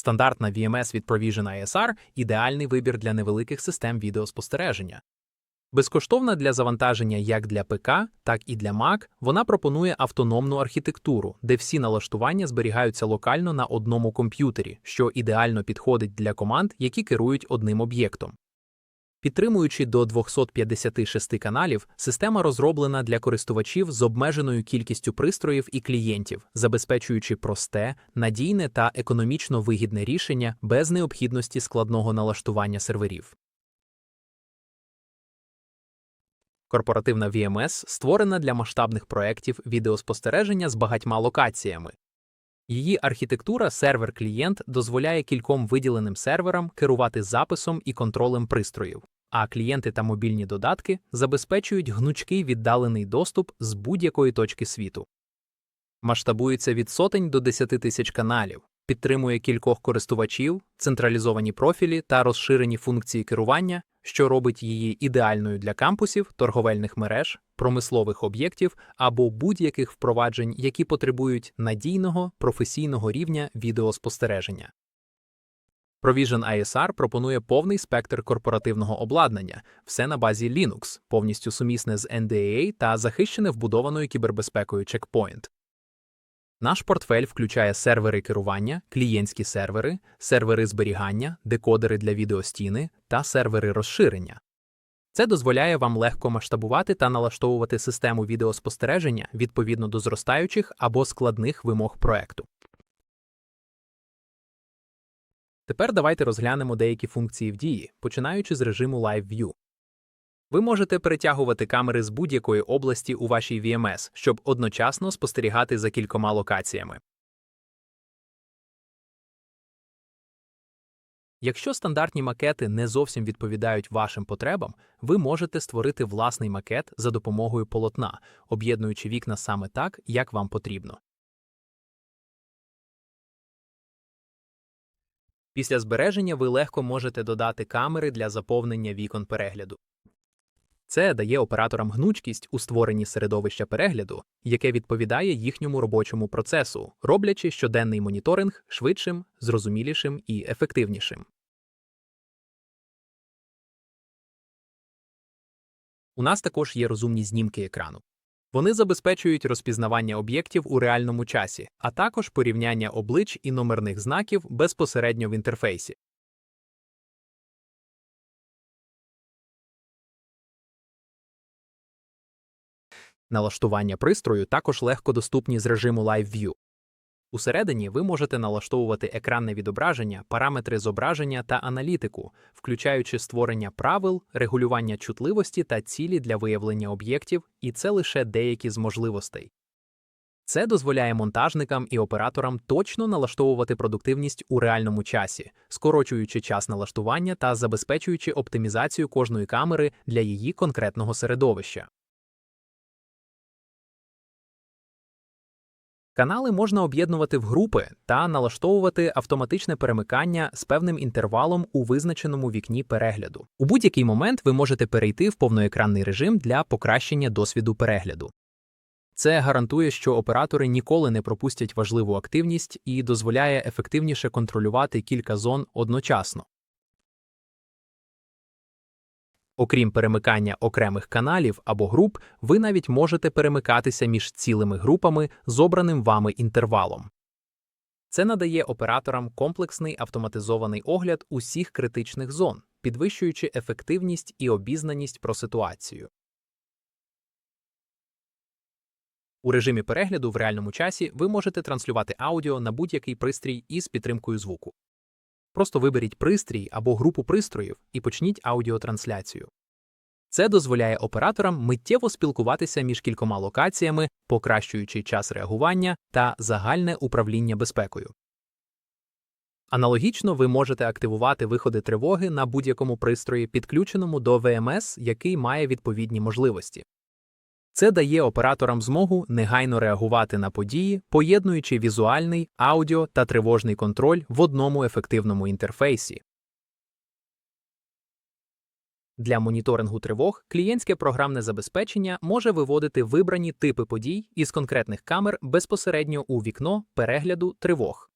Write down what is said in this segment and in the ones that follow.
Стандартна VMS від Provision ISR – ідеальний вибір для невеликих систем відеоспостереження. Безкоштовна для завантаження як для ПК, так і для Mac, вона пропонує автономну архітектуру, де всі налаштування зберігаються локально на одному комп'ютері, що ідеально підходить для команд, які керують одним об'єктом. Підтримуючи до 256 каналів, система розроблена для користувачів з обмеженою кількістю пристроїв і клієнтів, забезпечуючи просте, надійне та економічно вигідне рішення без необхідності складного налаштування серверів. Корпоративна VMS створена для масштабних проєктів відеоспостереження з багатьма локаціями. Її архітектура сервер-клієнт дозволяє кільком виділеним серверам керувати записом і контролем пристроїв, а клієнти та мобільні додатки забезпечують гнучкий віддалений доступ з будь-якої точки світу. Масштабується від сотень до 10 тисяч каналів, підтримує кількох користувачів, централізовані профілі та розширені функції керування, що робить її ідеальною для кампусів, торговельних мереж, промислових об'єктів або будь-яких впроваджень, які потребують надійного професійного рівня відеоспостереження. Provision ISR пропонує повний спектр корпоративного обладнання, все на базі Linux, повністю сумісне з NDAA та захищене вбудованою кібербезпекою Checkpoint. Наш портфель включає сервери керування, клієнтські сервери, сервери зберігання, декодери для відеостіни та сервери розширення. Це дозволяє вам легко масштабувати та налаштовувати систему відеоспостереження відповідно до зростаючих або складних вимог проекту. Тепер давайте розглянемо деякі функції в дії, починаючи з режиму Live View. Ви можете перетягувати камери з будь-якої області у вашій VMS, щоб одночасно спостерігати за кількома локаціями. Якщо стандартні макети не зовсім відповідають вашим потребам, ви можете створити власний макет за допомогою полотна, об'єднуючи вікна саме так, як вам потрібно. Після збереження ви легко можете додати камери для заповнення вікон перегляду. Це дає операторам гнучкість у створенні середовища перегляду, яке відповідає їхньому робочому процесу, роблячи щоденний моніторинг швидшим, зрозумілішим і ефективнішим. У нас також є розумні знімки екрану. Вони забезпечують розпізнавання об'єктів у реальному часі, а також порівняння облич і номерних знаків безпосередньо в інтерфейсі. Налаштування пристрою також легко доступні з режиму Live View. Усередині ви можете налаштовувати екранне відображення, параметри зображення та аналітику, включаючи створення правил, регулювання чутливості та цілі для виявлення об'єктів, і це лише деякі з можливостей. Це дозволяє монтажникам і операторам точно налаштовувати продуктивність у реальному часі, скорочуючи час налаштування та забезпечуючи оптимізацію кожної камери для її конкретного середовища. Канали можна об'єднувати в групи та налаштовувати автоматичне перемикання з певним інтервалом у визначеному вікні перегляду. У будь-який момент ви можете перейти в повноекранний режим для покращення досвіду перегляду. Це гарантує, що оператори ніколи не пропустять важливу активність і дозволяє ефективніше контролювати кілька зон одночасно. Окрім перемикання окремих каналів або груп, ви навіть можете перемикатися між цілими групами з обраним вами інтервалом. Це надає операторам комплексний автоматизований огляд усіх критичних зон, підвищуючи ефективність і обізнаність про ситуацію. У режимі перегляду в реальному часі ви можете транслювати аудіо на будь-який пристрій із підтримкою звуку. Просто виберіть пристрій або групу пристроїв і почніть аудіотрансляцію. Це дозволяє операторам миттєво спілкуватися між кількома локаціями, покращуючи час реагування та загальне управління безпекою. Аналогічно ви можете активувати виходи тривоги на будь-якому пристрої, підключеному до ВМС, який має відповідні можливості. Це дає операторам змогу негайно реагувати на події, поєднуючи візуальний, аудіо та тривожний контроль в одному ефективному інтерфейсі. Для моніторингу тривог клієнтське програмне забезпечення може виводити вибрані типи подій із конкретних камер безпосередньо у вікно перегляду тривог.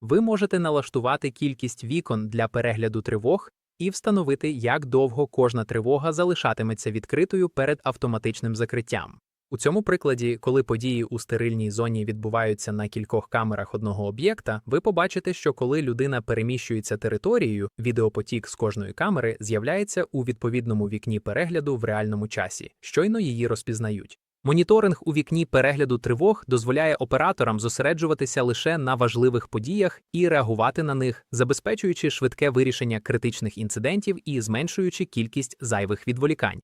Ви можете налаштувати кількість вікон для перегляду тривог і встановити, як довго кожна тривога залишатиметься відкритою перед автоматичним закриттям. У цьому прикладі, коли події у стерильній зоні відбуваються на кількох камерах одного об'єкта, ви побачите, що коли людина переміщується територією, відеопотік з кожної камери з'являється у відповідному вікні перегляду в реальному часі, щойно її розпізнають. Моніторинг у вікні перегляду тривог дозволяє операторам зосереджуватися лише на важливих подіях і реагувати на них, забезпечуючи швидке вирішення критичних інцидентів і зменшуючи кількість зайвих відволікань.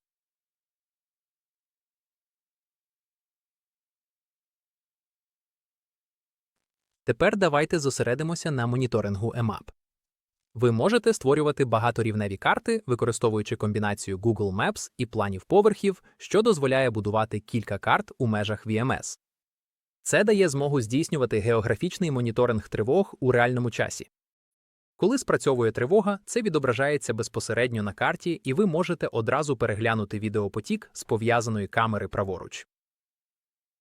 Тепер давайте зосередимося на моніторингу EMAP. Ви можете створювати багаторівневі карти, використовуючи комбінацію Google Maps і планів поверхів, що дозволяє будувати кілька карт у межах VMS. Це дає змогу здійснювати географічний моніторинг тривог у реальному часі. Коли спрацьовує тривога, це відображається безпосередньо на карті, і ви можете одразу переглянути відеопотік з пов'язаної камери праворуч.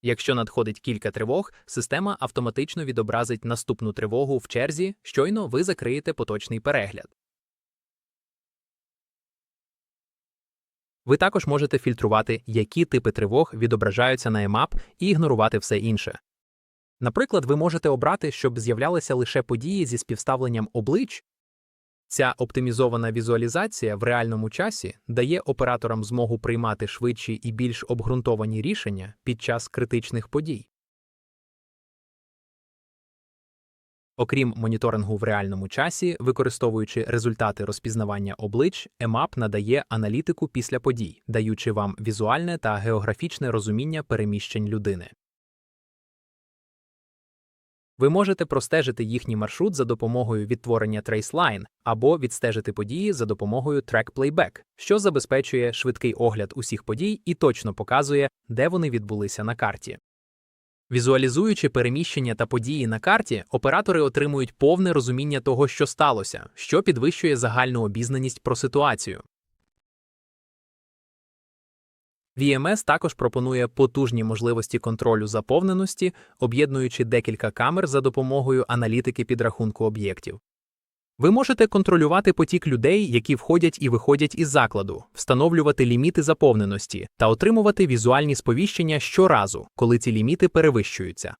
Якщо надходить кілька тривог, система автоматично відобразить наступну тривогу в черзі, щойно ви закриєте поточний перегляд. Ви також можете фільтрувати, які типи тривог відображаються на EMAP і ігнорувати все інше. Наприклад, ви можете обрати, щоб з'являлися лише події зі співставленням облич, Ця оптимізована візуалізація в реальному часі дає операторам змогу приймати швидші і більш обґрунтовані рішення під час критичних подій. Окрім моніторингу в реальному часі, використовуючи результати розпізнавання облич, EMAP надає аналітику після подій, даючи вам візуальне та географічне розуміння переміщень людини. Ви можете простежити їхній маршрут за допомогою відтворення Traceline або відстежити події за допомогою Track Playback, що забезпечує швидкий огляд усіх подій і точно показує, де вони відбулися на карті. Візуалізуючи переміщення та події на карті, оператори отримують повне розуміння того, що сталося, що підвищує загальну обізнаність про ситуацію. VMS також пропонує потужні можливості контролю заповненості, об'єднуючи декілька камер за допомогою аналітики підрахунку об'єктів. Ви можете контролювати потік людей, які входять і виходять із закладу, встановлювати ліміти заповненості та отримувати візуальні сповіщення щоразу, коли ці ліміти перевищуються.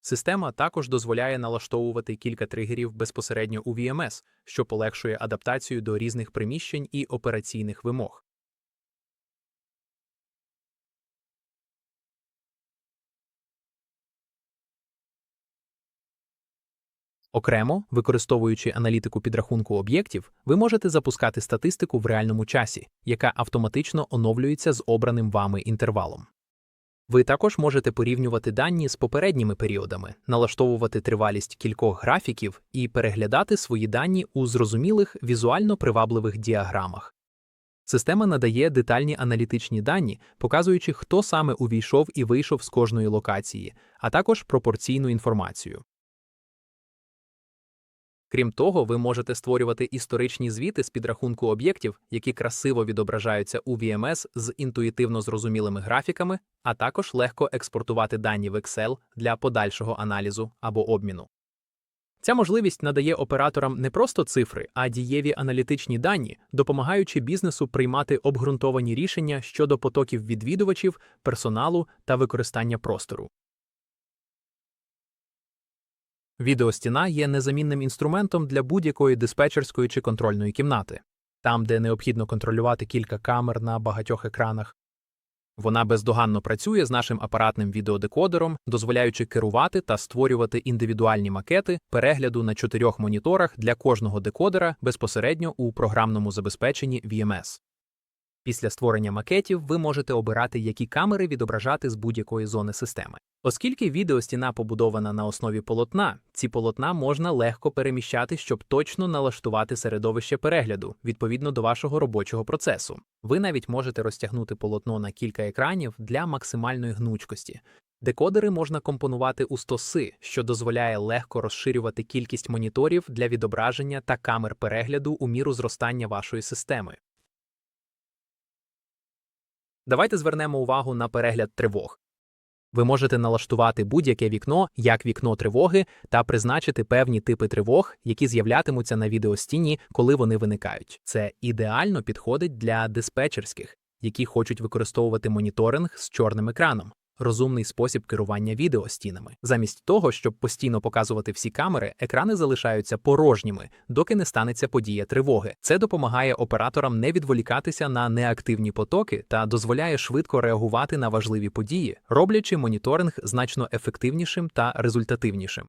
Система також дозволяє налаштовувати кілька тригерів безпосередньо у VMS, що полегшує адаптацію до різних приміщень і операційних вимог. Окремо, використовуючи аналітику підрахунку об'єктів, ви можете запускати статистику в реальному часі, яка автоматично оновлюється з обраним вами інтервалом. Ви також можете порівнювати дані з попередніми періодами, налаштовувати тривалість кількох графіків і переглядати свої дані у зрозумілих візуально привабливих діаграмах. Система надає детальні аналітичні дані, показуючи, хто саме увійшов і вийшов з кожної локації, а також пропорційну інформацію. Крім того, ви можете створювати історичні звіти з підрахунку об'єктів, які красиво відображаються у VMS з інтуїтивно зрозумілими графіками, а також легко експортувати дані в Excel для подальшого аналізу або обміну. Ця можливість надає операторам не просто цифри, а дієві аналітичні дані, допомагаючи бізнесу приймати обґрунтовані рішення щодо потоків відвідувачів, персоналу та використання простору. Відеостіна є незамінним інструментом для будь-якої диспетчерської чи контрольної кімнати, там, де необхідно контролювати кілька камер на багатьох екранах. Вона бездоганно працює з нашим апаратним відеодекодером, дозволяючи керувати та створювати індивідуальні макети перегляду на чотирьох моніторах для кожного декодера безпосередньо у програмному забезпеченні VMS. Після створення макетів ви можете обирати, які камери відображати з будь-якої зони системи. Оскільки відеостіна побудована на основі полотна, ці полотна можна легко переміщати, щоб точно налаштувати середовище перегляду відповідно до вашого робочого процесу. Ви навіть можете розтягнути полотно на кілька екранів для максимальної гнучкості. Декодери можна компонувати у стоси, що дозволяє легко розширювати кількість моніторів для відображення та камер перегляду у міру зростання вашої системи. Давайте звернемо увагу на перегляд тривог. Ви можете налаштувати будь-яке вікно як вікно тривоги та призначити певні типи тривог, які з'являтимуться на відеостіні, коли вони виникають. Це ідеально підходить для диспетчерських, які хочуть використовувати моніторинг з чорним екраном розумний спосіб керування відеостінами. Замість того, щоб постійно показувати всі камери, екрани залишаються порожніми, доки не станеться подія тривоги. Це допомагає операторам не відволікатися на неактивні потоки та дозволяє швидко реагувати на важливі події, роблячи моніторинг значно ефективнішим та результативнішим.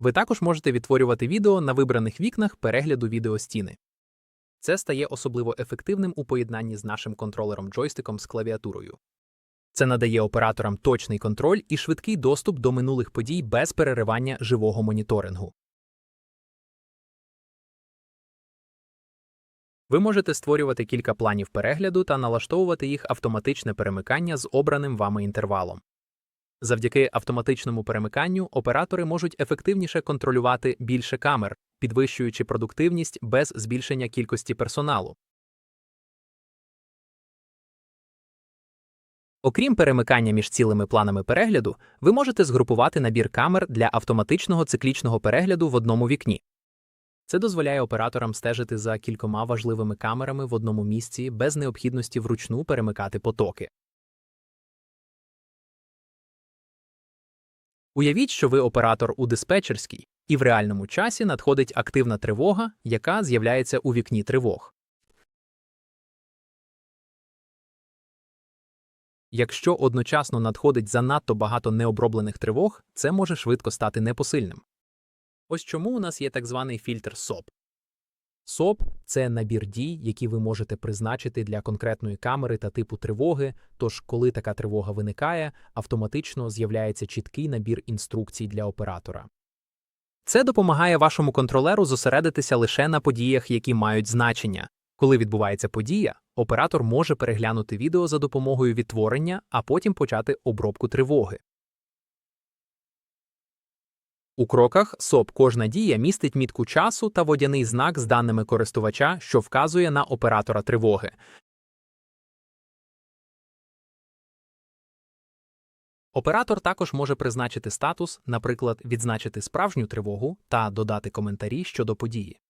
Ви також можете відтворювати відео на вибраних вікнах перегляду відеостіни. Це стає особливо ефективним у поєднанні з нашим контролером джойстиком з клавіатурою. Це надає операторам точний контроль і швидкий доступ до минулих подій без переривання живого моніторингу. Ви можете створювати кілька планів перегляду та налаштовувати їх автоматичне перемикання з обраним вами інтервалом. Завдяки автоматичному перемиканню оператори можуть ефективніше контролювати більше камер, підвищуючи продуктивність без збільшення кількості персоналу. Окрім перемикання між цілими планами перегляду, ви можете згрупувати набір камер для автоматичного циклічного перегляду в одному вікні. Це дозволяє операторам стежити за кількома важливими камерами в одному місці без необхідності вручну перемикати потоки. Уявіть, що ви оператор у диспетчерській, і в реальному часі надходить активна тривога, яка з'являється у вікні тривог. Якщо одночасно надходить занадто багато необроблених тривог, це може швидко стати непосильним. Ось чому у нас є так званий фільтр SOP. СОП це набір дій, які ви можете призначити для конкретної камери та типу тривоги. Тож, коли така тривога виникає, автоматично з'являється чіткий набір інструкцій для оператора. Це допомагає вашому контролеру зосередитися лише на подіях, які мають значення. Коли відбувається подія, оператор може переглянути відео за допомогою відтворення, а потім почати обробку тривоги. У кроках СОП кожна дія містить мітку часу та водяний знак з даними користувача, що вказує на оператора тривоги. Оператор також може призначити статус, наприклад, відзначити справжню тривогу та додати коментарі щодо події.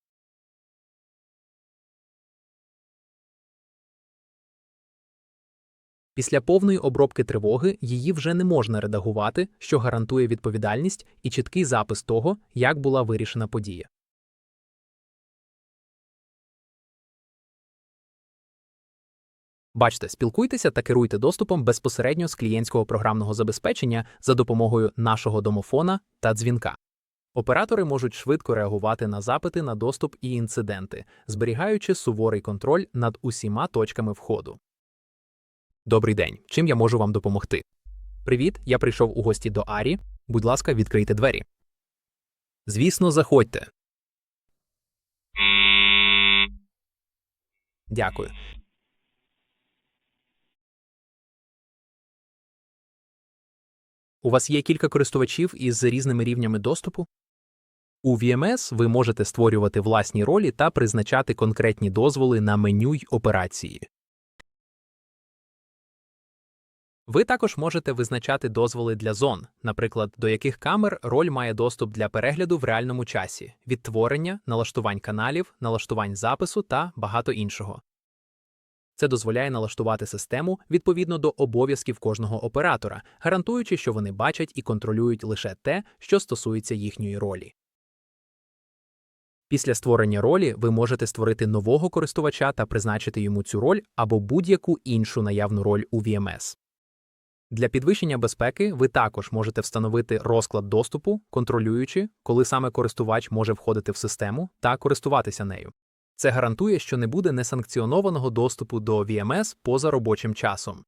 Після повної обробки тривоги її вже не можна редагувати, що гарантує відповідальність і чіткий запис того, як була вирішена подія. Бачте, спілкуйтеся та керуйте доступом безпосередньо з клієнтського програмного забезпечення за допомогою нашого домофона та дзвінка. Оператори можуть швидко реагувати на запити на доступ і інциденти, зберігаючи суворий контроль над усіма точками входу. Добрий день. Чим я можу вам допомогти? Привіт, я прийшов у гості до Арі. Будь ласка, відкрийте двері. Звісно, заходьте. Дякую. У вас є кілька користувачів із різними рівнями доступу? У VMS ви можете створювати власні ролі та призначати конкретні дозволи на меню й операції. Ви також можете визначати дозволи для зон, наприклад, до яких камер роль має доступ для перегляду в реальному часі, відтворення, налаштувань каналів, налаштувань запису та багато іншого. Це дозволяє налаштувати систему відповідно до обов'язків кожного оператора, гарантуючи, що вони бачать і контролюють лише те, що стосується їхньої ролі. Після створення ролі ви можете створити нового користувача та призначити йому цю роль або будь-яку іншу наявну роль у VMS. Для підвищення безпеки ви також можете встановити розклад доступу, контролюючи, коли саме користувач може входити в систему та користуватися нею. Це гарантує, що не буде несанкціонованого доступу до VMS поза робочим часом.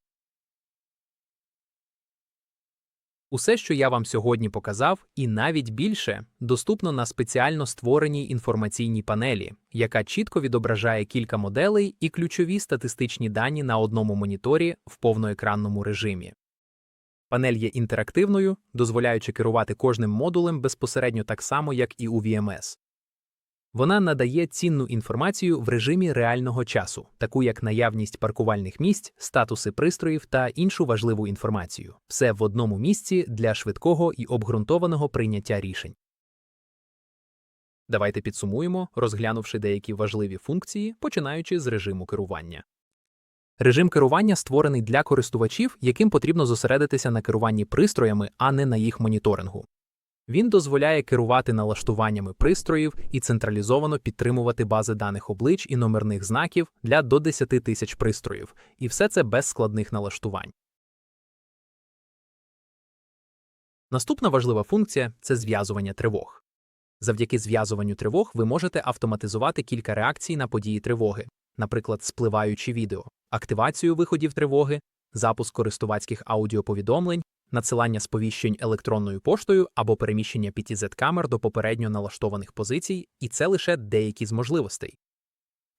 Усе, що я вам сьогодні показав, і навіть більше, доступно на спеціально створеній інформаційній панелі, яка чітко відображає кілька моделей і ключові статистичні дані на одному моніторі в повноекранному режимі. Панель є інтерактивною, дозволяючи керувати кожним модулем безпосередньо так само, як і у VMS. Вона надає цінну інформацію в режимі реального часу, таку як наявність паркувальних місць, статуси пристроїв та іншу важливу інформацію. Все в одному місці для швидкого і обґрунтованого прийняття рішень. Давайте підсумуємо, розглянувши деякі важливі функції, починаючи з режиму керування. Режим керування створений для користувачів, яким потрібно зосередитися на керуванні пристроями, а не на їх моніторингу. Він дозволяє керувати налаштуваннями пристроїв і централізовано підтримувати бази даних облич і номерних знаків для до 10 тисяч пристроїв, і все це без складних налаштувань. Наступна важлива функція це зв'язування тривог. Завдяки зв'язуванню тривог ви можете автоматизувати кілька реакцій на події тривоги, наприклад, спливаючі відео, активацію виходів тривоги, запуск користувацьких аудіоповідомлень, надсилання сповіщень електронною поштою або переміщення PTZ-камер до попередньо налаштованих позицій, і це лише деякі з можливостей.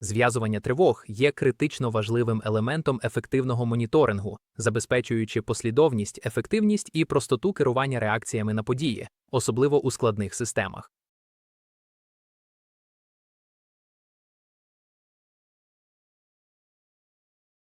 Зв'язування тривог є критично важливим елементом ефективного моніторингу, забезпечуючи послідовність, ефективність і простоту керування реакціями на події, особливо у складних системах.